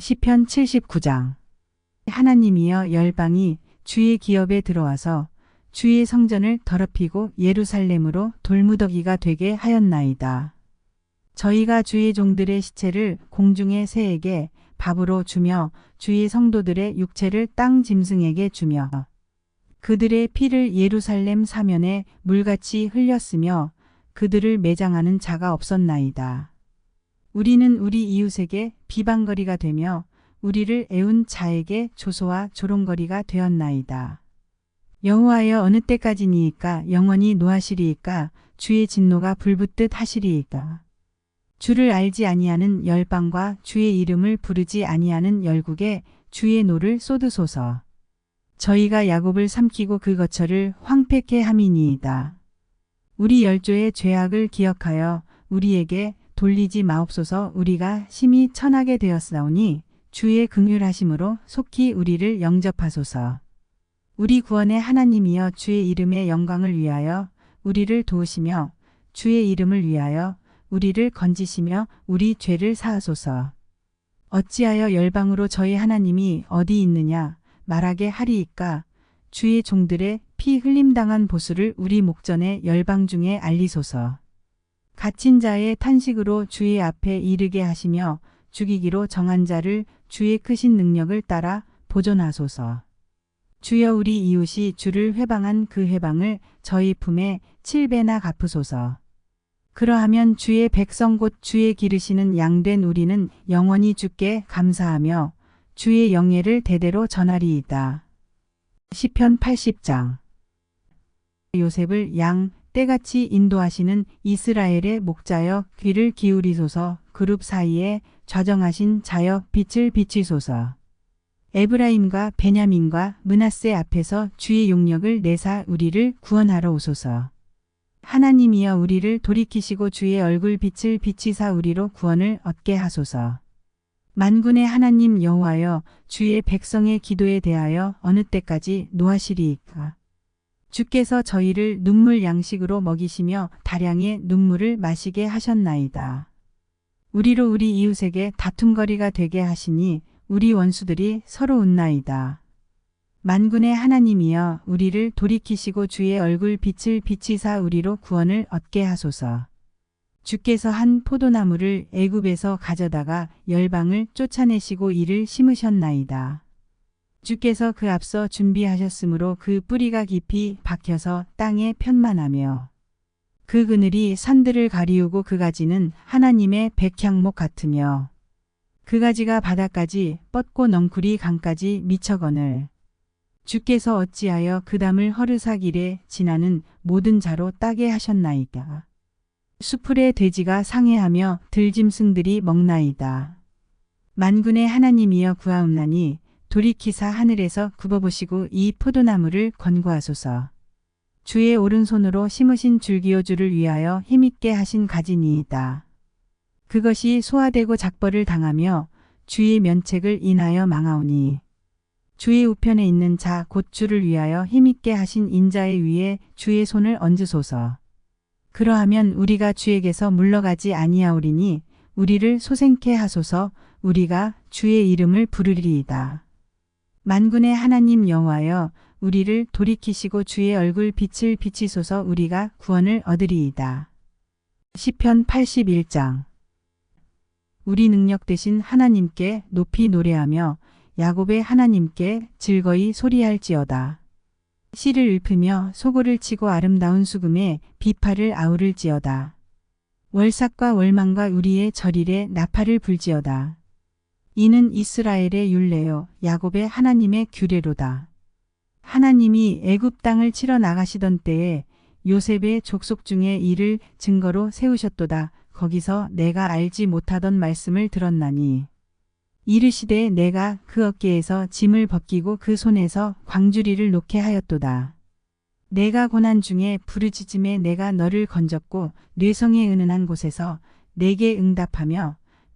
시편 79장 하나님이여 열방이 주의 기업에 들어와서 주의 성전을 더럽히고 예루살렘으로 돌무더기가 되게 하였나이다. 저희가 주의 종들의 시체를 공중의 새에게 밥으로 주며 주의 성도들의 육체를 땅 짐승에게 주며 그들의 피를 예루살렘 사면에 물같이 흘렸으며 그들을 매장하는 자가 없었나이다. 우리는 우리 이웃에게 비방거리가 되며 우리를 애운 자에게 조소와 조롱거리가 되었나이다. 여호와여 어느 때까지니이까 영원히 노하시리이까 주의 진노가 불붙듯 하시리이까 주를 알지 아니하는 열방과 주의 이름을 부르지 아니하는 열국에 주의 노를 쏟으소서. 저희가 야곱을 삼키고 그 거처를 황폐케 함이니이다. 우리 열조의 죄악을 기억하여 우리에게 돌리지 마옵소서 우리가 심히 천하게 되었사오니 주의 긍휼하심으로 속히 우리를 영접하소서. 우리 구원의 하나님이여 주의 이름의 영광을 위하여 우리를 도우시며 주의 이름을 위하여 우리를 건지시며 우리 죄를 사하소서. 어찌하여 열방으로 저희 하나님이 어디 있느냐 말하게 하리이까 주의 종들의 피 흘림당한 보수를 우리 목전에 열방 중에 알리소서. 갇힌 자의 탄식으로 주의 앞에 이르게 하시며 죽이기로 정한 자를 주의 크신 능력을 따라 보존하소서. 주여 우리 이웃이 주를 회방한 그 회방을 저희 품에 칠배나 갚으소서. 그러하면 주의 백성 곧 주의 기르시는 양된 우리는 영원히 주께 감사하며 주의 영예를 대대로 전하리이다. 시편 80장 요셉을 양 때같이 인도하시는 이스라엘의 목자여 귀를 기울이소서 그룹 사이에 좌정하신 자여 빛을 비치소서. 에브라임과 베냐민과 문하세 앞에서 주의 용력을 내사 우리를 구원하러 오소서. 하나님이여 우리를 돌이키시고 주의 얼굴 빛을 비치사 우리로 구원을 얻게 하소서. 만군의 하나님 여호와여 주의 백성의 기도에 대하여 어느 때까지 노하시리이까. 주께서 저희를 눈물 양식으로 먹이시며 다량의 눈물을 마시게 하셨나이다. 우리로 우리 이웃에게 다툼거리가 되게 하시니 우리 원수들이 서로 웃나이다. 만군의 하나님이여 우리를 돌이키시고 주의 얼굴 빛을 비치사 우리로 구원을 얻게 하소서. 주께서 한 포도나무를 애굽에서 가져다가 열방을 쫓아내시고 이를 심으셨나이다. 주께서 그 앞서 준비하셨으므로 그 뿌리가 깊이 박혀서 땅에 편만하며 그 그늘이 산들을 가리우고 그 가지는 하나님의 백향목 같으며 그 가지가 바다까지 뻗고 넝쿨이 강까지 미쳐거늘 주께서 어찌하여 그 담을 허르사길에 지나는 모든 자로 따게 하셨나이까. 수풀의 돼지가 상해하며 들짐승들이 먹나이다. 만군의 하나님이여 구하옵나니 돌이키사 하늘에서 굽어보시고 이 포도나무를 권고하소서. 주의 오른손으로 심으신 줄기요주를 위하여 힘있게 하신 가지니이다. 그것이 소화되고 작벌을 당하며 주의 면책을 인하여 망하오니 주의 우편에 있는 자 곧 주를 위하여 힘있게 하신 인자의 위에 주의 손을 얹으소서. 그러하면 우리가 주에게서 물러가지 아니하오리니 우리를 소생케 하소서 우리가 주의 이름을 부르리이다. 만군의 하나님 여호와여 우리를 돌이키시고 주의 얼굴 빛을 비치소서 우리가 구원을 얻으리이다. 시편 81장 우리 능력 되신 하나님께 높이 노래하며 야곱의 하나님께 즐거이 소리할지어다. 씨를 읊으며 소고를 치고 아름다운 수금에 비파를 아우를지어다. 월삭과 월망과 우리의 절일에 나팔을 불지어다. 이는 이스라엘의 율례요 야곱의 하나님의 규례로다. 하나님이 애굽 땅을 치러 나가시던 때에 요셉의 족속 중에 이를 증거로 세우셨도다. 거기서 내가 알지 못하던 말씀을 들었나니 이르시되 내가 그 어깨에서 짐을 벗기고 그 손에서 광주리를 놓게 하였도다. 내가 고난 중에 부르짖음에 내가 너를 건졌고 뇌성에 은은한 곳에서 내게 응답하며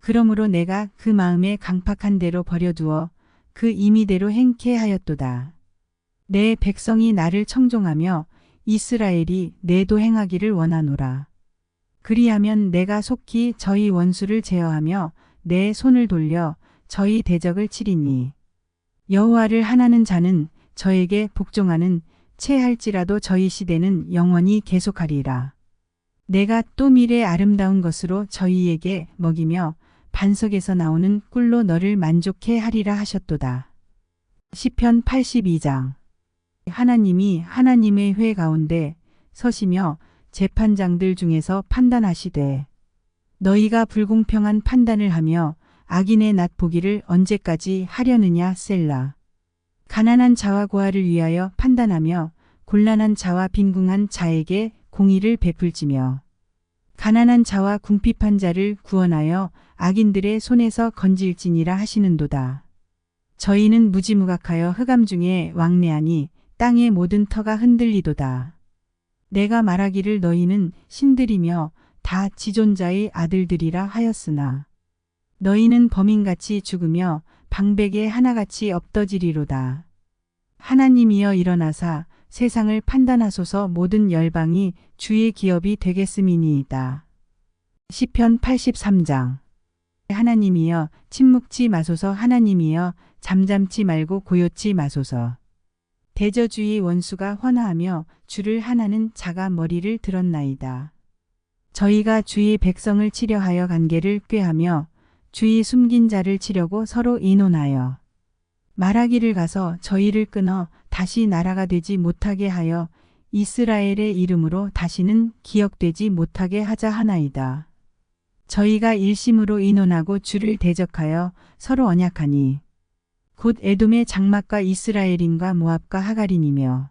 그러므로 내가 그 마음에 강팍한 대로 버려두어 그 임의대로 행케 하였도다. 내 백성이 나를 청종하며 이스라엘이 내도 행하기를 원하노라. 그리하면 내가 속히 저희 원수를 제어하며 내 손을 돌려 저희 대적을 치리니 여호와를 하나는 자는 저에게 복종하는 채 할지라도 저희 시대는 영원히 계속하리라. 내가 또 미래 아름다운 것으로 저희에게 먹이며 반석에서 나오는 꿀로 너를 만족해 하리라 하셨도다. 시편 82장 하나님이 하나님의 회 가운데 서시며 재판장들 중에서 판단하시되 너희가 불공평한 판단을 하며 악인의 낫 보기를 언제까지 하려느냐 셀라. 가난한 자와 고아를 위하여 판단하며 곤란한 자와 빈궁한 자에게 공의를 베풀지며 가난한 자와 궁핍한 자를 구원하여 악인들의 손에서 건질지니라 하시는도다. 저희는 무지무각하여 흑암 중에 왕래하니 땅의 모든 터가 흔들리도다. 내가 말하기를 너희는 신들이며 다 지존자의 아들들이라 하였으나 너희는 범인같이 죽으며 방백에 하나같이 엎더지리로다. 하나님이여 일어나사 세상을 판단하소서 모든 열방이 주의 기업이 되겠음이니이다. 시편 83장 하나님이여 침묵지 마소서 하나님이여 잠잠치 말고 고요치 마소서. 대저주의 원수가 헌화하며 주를 하나는 자가 머리를 들었나이다. 저희가 주의 백성을 치려하여 관계를 꾀하며 주의 숨긴 자를 치려고 서로 인논하여 말하기를 가서 저희를 끊어 다시 나라가 되지 못하게 하여 이스라엘의 이름으로 다시는 기억되지 못하게 하자 하나이다. 저희가 일심으로 인논하고 주를 대적하여 서로 언약하니 곧 에돔의 장막과 이스라엘인과 모압과 하갈인이며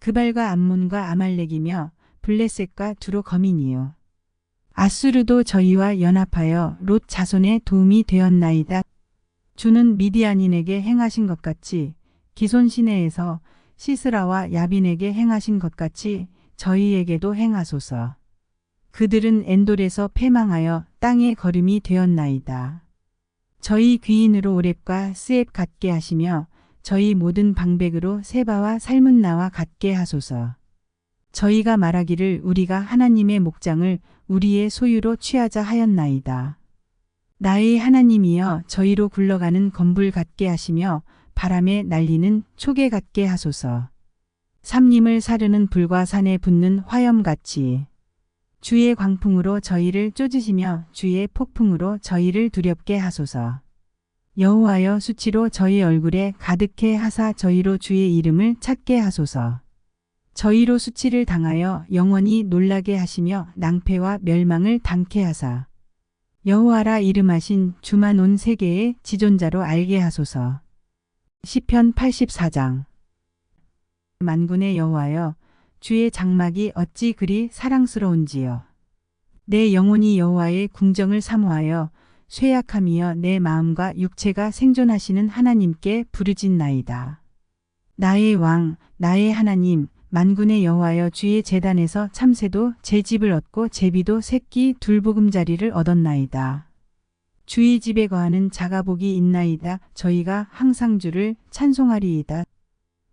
그발과 암문과 아말렉이며 블레셋과 두로 거민이요. 아수르도 저희와 연합하여 롯 자손의 도움이 되었나이다. 주는 미디안인에게 행하신 것 같이 기손 시내에서 시스라와 야빈에게 행하신 것 같이 저희에게도 행하소서. 그들은 엔돌에서 패망하여 땅의 걸음이 되었나이다. 저희 귀인으로 오랩과 스앱 같게 하시며 저희 모든 방백으로 세바와 살문나와 같게 하소서. 저희가 말하기를 우리가 하나님의 목장을 우리의 소유로 취하자 하였나이다. 나의 하나님이여 저희로 굴러가는 건불 같게 하시며 바람에 날리는 초계 같게 하소서. 삼림을 사르는 불과 산에 붙는 화염같이 주의 광풍으로 저희를 쫓으시며 주의 폭풍으로 저희를 두렵게 하소서. 여호와여 수치로 저희 얼굴에 가득해 하사 저희로 주의 이름을 찾게 하소서. 저희로 수치를 당하여 영원히 놀라게 하시며 낭패와 멸망을 당케 하사 여호와라 이름하신 주만 온 세계의 지존자로 알게 하소서. 시편 84장 만군의 여호와여 주의 장막이 어찌 그리 사랑스러운지요. 내 영혼이 여호와의 궁정을 사모하여 쇠약함이여 내 마음과 육체가 생존하시는 하나님께 부르짖나이다. 나의 왕, 나의 하나님, 만군의 여호와여 주의 재단에서 참새도 제 집을 얻고 제비도 새끼 둘보금자리를 얻었나이다. 주의 집에 거하는 자가 복이 있나이다. 저희가 항상 주를 찬송하리이다.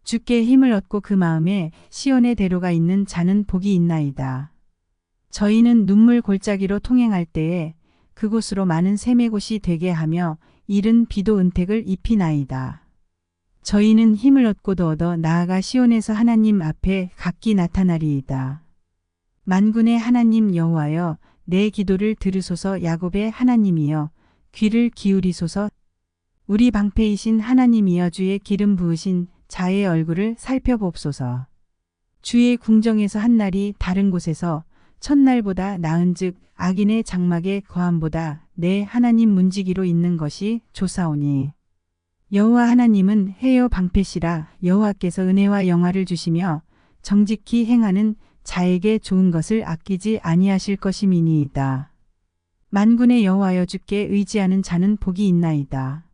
주께 힘을 얻고 그 마음에 시온의 대로가 있는 자는 복이 있나이다. 저희는 눈물 골짜기로 통행할 때에 그곳으로 많은 샘의 곳이 되게 하며 이른 비도 은택을 입히나이다. 저희는 힘을 얻고도 얻어 나아가 시온에서 하나님 앞에 각기 나타나리이다. 만군의 하나님 여호와여 내 기도를 들으소서 야곱의 하나님이여 귀를 기울이소서 우리 방패이신 하나님이여 주의 기름 부으신 자의 얼굴을 살펴봅소서. 주의 궁정에서 한 날이 다른 곳에서 첫날보다 나은즉 악인의 장막의 거함보다 내 하나님 문지기로 있는 것이 조사오니 여호와 하나님은 해요 방패시라 여호와께서 은혜와 영화를 주시며 정직히 행하는 자에게 좋은 것을 아끼지 아니하실 것임이니이다. 만군의 여호와여 주께 의지하는 자는 복이 있나이다.